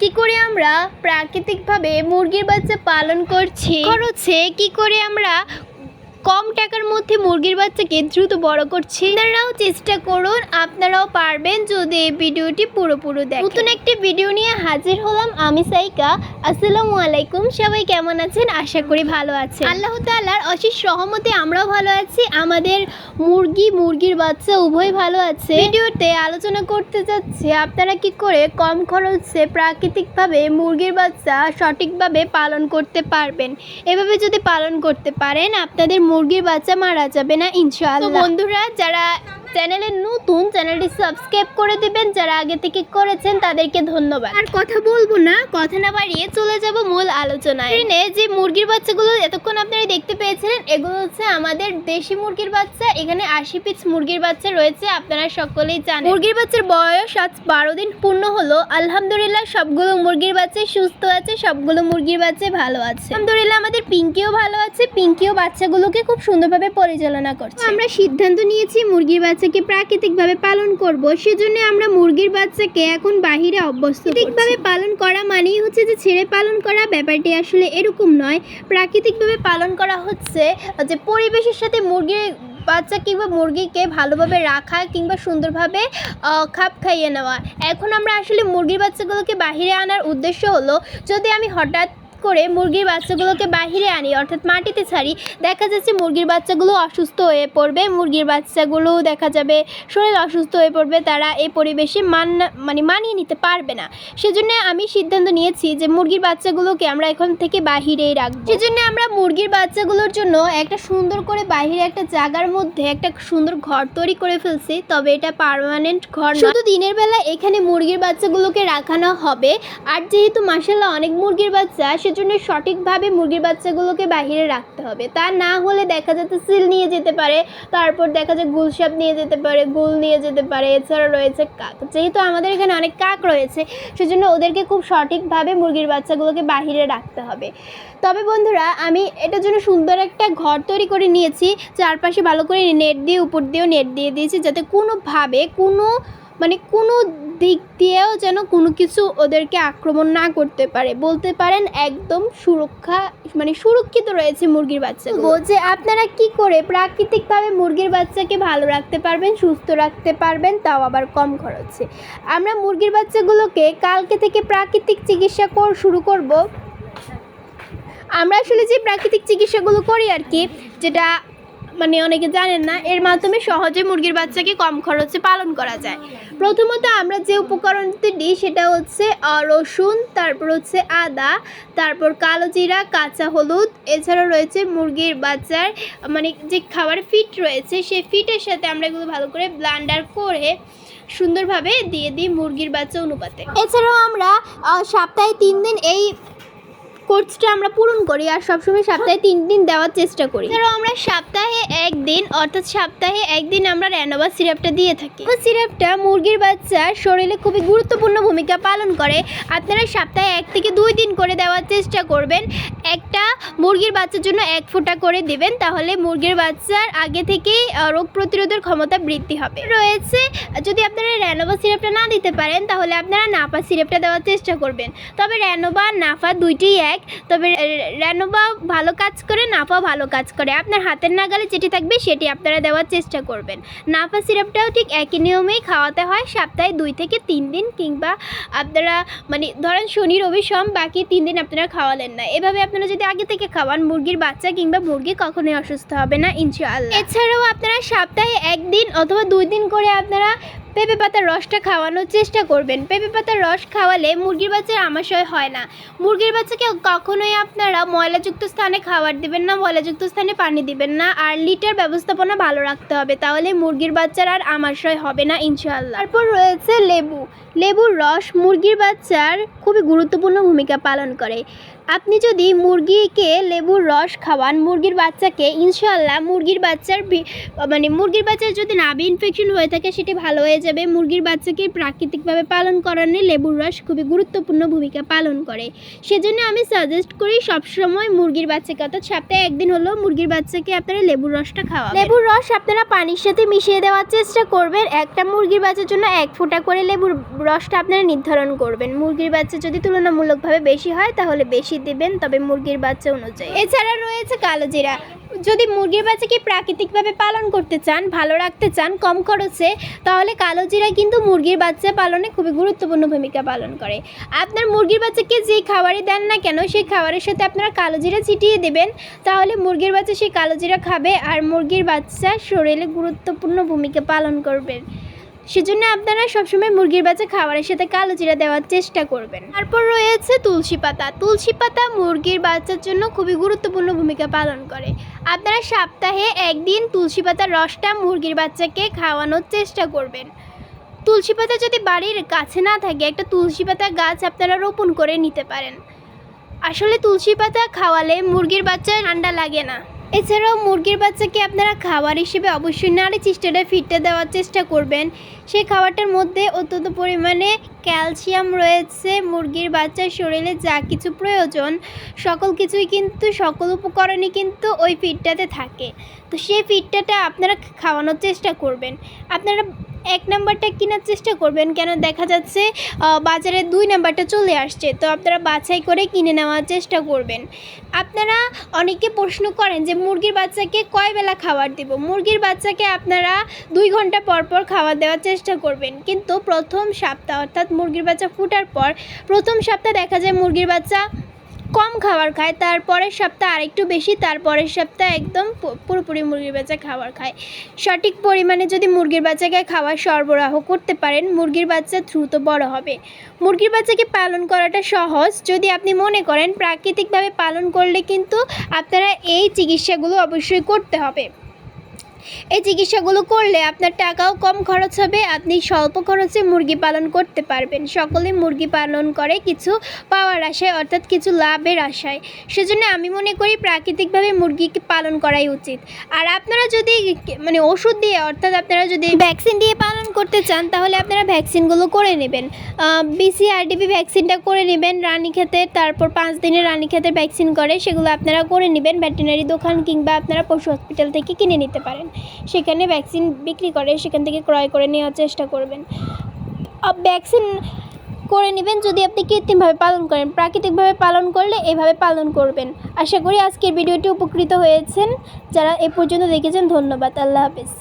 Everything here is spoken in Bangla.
কি করে আমরা প্রাকৃতিকভাবে মুরগির বাচ্চা পালন করছি? খরচে কি করে আমরা কম টাকার মধ্যে মুরগির বাচ্চাকে দ্রুত বড় করছি। আপনারাও চেষ্টা করুন, আপনারাও পারবেন যদি এই ভিডিওটি পুরোপুরো দেখেন। নতুন একটি ভিডিও নিয়ে হাজির হলাম আমি সাইকা। আসসালামু আলাইকুম, সবাই কেমন আছেন? আশা করি ভালো আছেন। আল্লাহ তাআলার অশেষ রহমতে আমরাও ভালো আছি। আমাদের মুরগি, মুরগির বাচ্চা উভয় ভালো আছে। ভিডিওতে আলোচনা করতে যাচ্ছে, আপনারা কি করে কম খরচে প্রাকৃতিকভাবে মুরগির বাচ্চা সঠিকভাবে পালন করতে পারবেন? এভাবে যদি পালন করতে পারেন, আপনাদের মুরগির বাচ্চা মারা যাবে না ইনশাআল্লাহ। বন্ধুরা যারা চ্যানেলে নতুন চ্যানেলটি সাবস্ক্রাইব করে দিবেন। যারা আগে থেকে করেছেন তাদেরকে ধন্যবাদ। আর কথা বলব না কথা না বাড়িয়ে চলে যাব মূল আলোচনায়। এখানে যে মুরগির বাচ্চাগুলো এতক্ষণ আপনারা দেখতে পেয়েছিলেন এগুলো হচ্ছে আমাদের দেশি মুরগির বাচ্চা। এখানে আশি পিস মুরগির বাচ্চা রয়েছে আপনারা সকলেই জানেন। মুরগির বাচ্চার বয়স আজ বারো দিন পূর্ণ হলো। আলহামদুলিল্লাহ সবগুলো মুরগির বাচ্চাই সুস্থ আছে সবগুলো মুরগির বাচ্চা ভালো আছে। আলহামদুলিল্লাহ আমাদের পিঙ্কিও ভালো আছে। পিঙ্কিও বাচ্চাগুলোকে খুব সুন্দরভাবে পরিচালনা করছে। আমরা সিদ্ধান্ত নিয়েছি মুরগির বাচ্চাকে প্রাকৃতিকভাবে পালন করব, সেজন্য আমরা মুরগির বাচ্চাকে এখন বাহিরে অভ্যস্ত প্রাকৃতিকভাবে পালন করা মানেই হচ্ছে যে ছেড়ে পালন করা, ব্যাপারটি আসলে এরকম নয়। প্রাকৃতিকভাবে পালন করা হচ্ছে যে পরিবেশের সাথে মুরগির বাচ্চা কিংবা মুরগিকে ভালোভাবে রাখা কিংবা সুন্দরভাবে খাপ খাইয়ে নেওয়া। এখন আমরা আসলে মুরগির বাচ্চাগুলোকে বাহিরে আনার উদ্দেশ্য হলো, যদি আমি হঠাৎ করে মুরগির বাচ্চাগুলোকে বাহিরে আনি, অর্থাৎ মাটিতে ছাড়ি। দেখা যাচ্ছে মুরগির বাচ্চাগুলো অসুস্থ হয়ে পড়বে। মুরগির বাচ্চাগুলো দেখা যাবে শরীর অসুস্থ হয়ে পড়বে, তারা এই পরিবেশে মান মানে মানিয়ে নিতে পারবে না। সেজন্য আমি সিদ্ধান্ত নিয়েছি যে মুরগির বাচ্চাগুলোকে আমরা এখন থেকে বাহিরেই রাখব। সেজন্য আমরা মুরগির বাচ্চাগুলোর জন্য একটা সুন্দর করে বাহিরে একটা জায়গার মধ্যে একটা সুন্দর ঘর তৈরি করে ফেলছি, তবে এটা পার্মানেন্ট ঘর শুধু দিনের বেলা এখানে মুরগির বাচ্চাগুলোকে রাখানো হবে, আর যেহেতু মাসাল্লাহ অনেক মুরগির বাচ্চা সেজন্য সঠিকভাবে মুরগির বাচ্চাগুলোকে বাহিরে রাখতে হবে। তা না হলে দেখা যাচ্ছে সিল নিয়ে যেতে পারে, তারপর দেখা যায় গুলসাপ নিয়ে যেতে পারে, গুল নিয়ে যেতে পারে, এছাড়া রয়েছে কাক। যেহেতু আমাদের এখানে অনেক কাক রয়েছে, সেজন্য ওদেরকে খুব সঠিকভাবে মুরগির বাচ্চাগুলোকে বাহিরে রাখতে হবে। তবে বন্ধুরা, আমি এটার জন্য সুন্দর একটা ঘর তৈরি করে নিয়েছি। চারপাশে ভালো করে নেট দিয়ে, উপর দিয়েও নেট দিয়ে দিয়েছি, যাতে কোনোভাবে কোনো মানে কোনো দিক দিয়েও যেন কোনো কিছু ওদেরকে আক্রমণ না করতে পারে। বলতে পারেন একদম সুরক্ষা মানে সুরক্ষিত রয়েছে মুরগির বাচ্চা যে আপনারা কি করে প্রাকৃতিকভাবে মুরগির বাচ্চাকে ভালো রাখতে পারবেন, সুস্থ রাখতে পারবেন, তাও আবার কম খরচে? আমরা মুরগির বাচ্চাগুলোকে কালকে থেকে প্রাকৃতিক চিকিৎসা কর, শুরু করব। আমরা আসলে যে প্রাকৃতিক চিকিৎসাগুলো করি আর কি, যেটা মানে অনেকে জানেন না, এর মাধ্যমে সহজে মুরগির বাচ্চাকে কম খরচে পালন করা যায়। প্রথমত আমরা যে উপকরণটি দিই সেটা হচ্ছে রসুন, তারপর হচ্ছে আদা, তারপর কালো জিরা, কাঁচা হলুদ, এছাড়াও রয়েছে মুরগির বাচ্চার মানে যে খাবার ফিট রয়েছে, সেই ফিটের সাথে আমরা এগুলো ভালো করে ব্লান্ডার করে সুন্দরভাবে দিয়ে দিই মুরগির বাচ্চা অনুপাতে। এছাড়াও আমরা সপ্তাহে তিন দিন এই কোর্সটা আমরা পূরণ করি আর সবসময় সপ্তাহে তিন দিন দেওয়ার চেষ্টা করি। এছাড়াও আমরা সপ্তাহে একদিন অর্থাৎ সপ্তাহে একদিন আমরা র্যানোভা সিরাপটা দিয়ে থাকি। ও সিরাপটা মুরগির বাচ্চার শরীরে খুবই গুরুত্বপূর্ণ ভূমিকা পালন করে। আপনারা সপ্তাহে এক থেকে দুই দিন করে দেওয়ার চেষ্টা করবেন। একটা মুরগির বাচ্চার জন্য এক ফোঁটা করে দেবেন তাহলে মুরগির বাচ্চার আগে থেকেই রোগ প্রতিরোধের ক্ষমতা বৃদ্ধি হবে। রয়েছে যদি আপনারা র্যানোভা সিরাপটা না দিতে পারেন তাহলে আপনারা নাফা সিরাপটা দেওয়ার চেষ্টা করবেন। তবে র্যানোভা নাফা দুইটিই এক তবে র্যানোভা ভালো কাজ করে, নাফা ভালো কাজ করে। আপনার হাতের নাগালে যেটি থাকবে সেটি আপনারা দেওয়ার চেষ্টা করবেন। নাফা সিরাপটাও ঠিক একই নিয়মেই খাওয়াতে হয়, সপ্তাহে দুই থেকে তিন দিন কিংবা আপনারা মানে ধরেন শনি রবি সোম বাকি তিন দিন আপনারা খাওয়ালেন না। এভাবে আপনারা যদি আগে থেকে খাওয়ান, মুরগির বাচ্চা কিংবা মুরগি কখনোই অসুস্থ হবে না, ইনশাআল্লাহ। এছাড়াও আপনারা সপ্তাহে একদিন অথবা দুই দিন করে আপনারা পেঁপে পাতার রসটা খাওয়ানোর চেষ্টা করবেন। পেঁপে পাতার রস খাওয়ালে মুরগির বাচ্চার আমাশয় হয় না। মুরগির বাচ্চাকে কখনোই আপনারা ময়লাযুক্ত স্থানে খাবার দেবেন না, ময়লাযুক্ত স্থানে পানি দিবেন না। আর লিটার ব্যবস্থাপনা ভালো রাখতে হবে, তাহলে মুরগির বাচ্চার আর আমাশয় হবে না ইনশাল্লাহ তারপর রয়েছে লেবু। লেবুর রস মুরগির বাচ্চার খুবই গুরুত্বপূর্ণ ভূমিকা পালন করে। আপনি যদি মুরগিকে লেবুর রস খাওয়ান, মুরগির বাচ্চাকে ইনশাল্লাহ মুরগির বাচ্চার মানে মুরগির বাচ্চার যদি নাভি ইনফেকশন হয়ে থাকে, সেটি ভালো হয়ে যাবে। মুরগির বাচ্চাকে প্রাকৃতিকভাবে পালন করানো লেবুর রস খুবই গুরুত্বপূর্ণ ভূমিকা পালন করে। সেজন্য আমি সাজেস্ট করি সবসময় মুরগির বাচ্চাকে অর্থাৎ সপ্তাহে একদিন হলেও মুরগির বাচ্চাকে আপনারা লেবুর রসটা খাওয়া লেবুর রস আপনারা পানির সাথে মিশিয়ে দেওয়ার চেষ্টা করবেন। একটা মুরগির বাচ্চার জন্য এক ফোঁটা করে লেবুর রসটা আপনারা নির্ধারণ করবেন। মুরগির বাচ্চা যদি তুলনামূলকভাবে বেশি হয়, তাহলে বেশি দেবেন, তবে মুরগির বাচ্চা অনুযায়ী। এছাড়া রয়েছে কালো জিরা। যদি মুরগির বাচ্চাকে প্রাকৃতিকভাবে পালন করতে চান, ভালো রাখতে চান, কম খরচে, তাহলে কালো জিরা কিন্তু মুরগির বাচ্চা পালনে খুবই গুরুত্বপূর্ণ ভূমিকা পালন করে। আপনার মুরগির বাচ্চাকে যেই খাবারই দেন না কেন, সেই খাবারের সাথে আপনারা কালো জিরা ছিটিয়ে দেবেন, তাহলে মুরগির বাচ্চা সেই কালো জিরা খাবে, আর মুরগির বাচ্চা শরীরে গুরুত্বপূর্ণ ভূমিকা পালন করবে। সেজন্য আপনারা সবসময় মুরগির বাচ্চা খাবারের সাথে কালো জিরা দেওয়ার চেষ্টা করবেন। তারপর রয়েছে তুলসী পাতা। তুলসী পাতা মুরগির বাচ্চার জন্য খুবই গুরুত্বপূর্ণ ভূমিকা পালন করে। আপনারা সপ্তাহে একদিন তুলসী পাতার রসটা মুরগির বাচ্চাকে খাওয়ানোর চেষ্টা করবেন। তুলসী পাতা যদি বাড়ির কাছে না থাকে, একটা তুলসী পাতা গাছ আপনারা রোপণ করে নিতে পারেন। আসলে তুলসী পাতা খাওয়ালে মুরগির বাচ্চা ঠান্ডা লাগে না। এছাড়াও মুরগির বাচ্চাকে আপনারা খাবার হিসেবে অবশ্যই নাড়ি চিষ্টাটা ফিটে দেওয়ার চেষ্টা করবেন। সেই খাবারটার মধ্যে অত্যন্ত পরিমাণে ক্যালসিয়াম রয়েছে, মুরগির বাচ্চার শরীরে যা কিছু প্রয়োজন, সকল কিছুই কিন্তু, সকল উপকরণই কিন্তু ওই ফিটটাতে থাকে। তো সেই ফিটটাটা আপনারা খাওয়ানোর চেষ্টা করবেন। আপনারা এক নাম্বারটা কেনার চেষ্টা করবেন কেন দেখা যাচ্ছে বাজারে দুই নাম্বারটা চলে আসছে, তো আপনারা বাছাই করে কিনে নেওয়ার চেষ্টা করবেন। আপনারা অনেকে প্রশ্ন করেন যে মুরগির বাচ্চাকে কয় বেলা খাবার দেব? মুরগির বাচ্চাকে আপনারা দুই ঘণ্টা পর পর খাবার দেওয়ার চেষ্টা করবেন। কিন্তু প্রথম সপ্তাহ অর্থাৎ মুরগির বাচ্চা ফুটার পর প্রথম সপ্তাহ দেখা যায় মুরগির বাচ্চা কম খাবার খায়, তারপরের সপ্তাহ আরেকটু বেশি, তারপরের সপ্তাহ একদম পুরোপুরি মুরগির বাচ্চা খাবার খায়। সঠিক পরিমাণে যদি মুরগির বাচ্চাকে খাবার সরবরাহ করতে পারেন, মুরগির বাচ্চা দ্রুত বড় হবে। মুরগির বাচ্চাকে পালন করাটা সহজ। যদি আপনি মনে করেন প্রাকৃতিকভাবে পালন করলে কিন্তু আপনারা এই চিকিৎসাগুলো অবশ্যই করতে হবে। এই চিকিৎসাগুলো করলে আপনার টাকাও কম খরচ হবে, আপনি স্বল্প খরচে মুরগি পালন করতে পারবেন। সকলে মুরগি পালন করে কিছু পাওয়ার আশায় অর্থাৎ কিছু লাভের আশায়। সেজন্য আমি মনে করি প্রাকৃতিকভাবে মুরগিকে পালন করাই উচিত। আর আপনারা যদি মানে ওষুধ দিয়ে অর্থাৎ আপনারা যদি ভ্যাকসিন দিয়ে পালন করতে চান, তাহলে আপনারা ভ্যাকসিনগুলো করে নেবেন। বিসিআরডিবি ভ্যাকসিনটা করে নেবেন, রানী রানীক্ষেতের তারপর পাঁচ দিনের রানী রানীক্ষেতের ভ্যাকসিন করে, সেগুলো আপনারা করে নেবেন। ভেটেরিনারি দোকান কিংবা আপনারা পশু হসপিটাল থেকে কিনে নিতে পারেন। সেখানে ভ্যাকসিন বিক্রি করে, সেখান থেকে ক্রয় করে নেওয়ার চেষ্টা করবেন। ভ্যাকসিন করে নেবেন যদি আপনি কৃত্রিমভাবে পালন করেন। প্রাকৃতিকভাবে পালন করলে এভাবে পালন করবেন। আশা করি আজকের ভিডিওটি উপকৃত হয়েছেন। যারা এ পর্যন্ত দেখেছেন, ধন্যবাদ। আল্লাহ হাফিজ।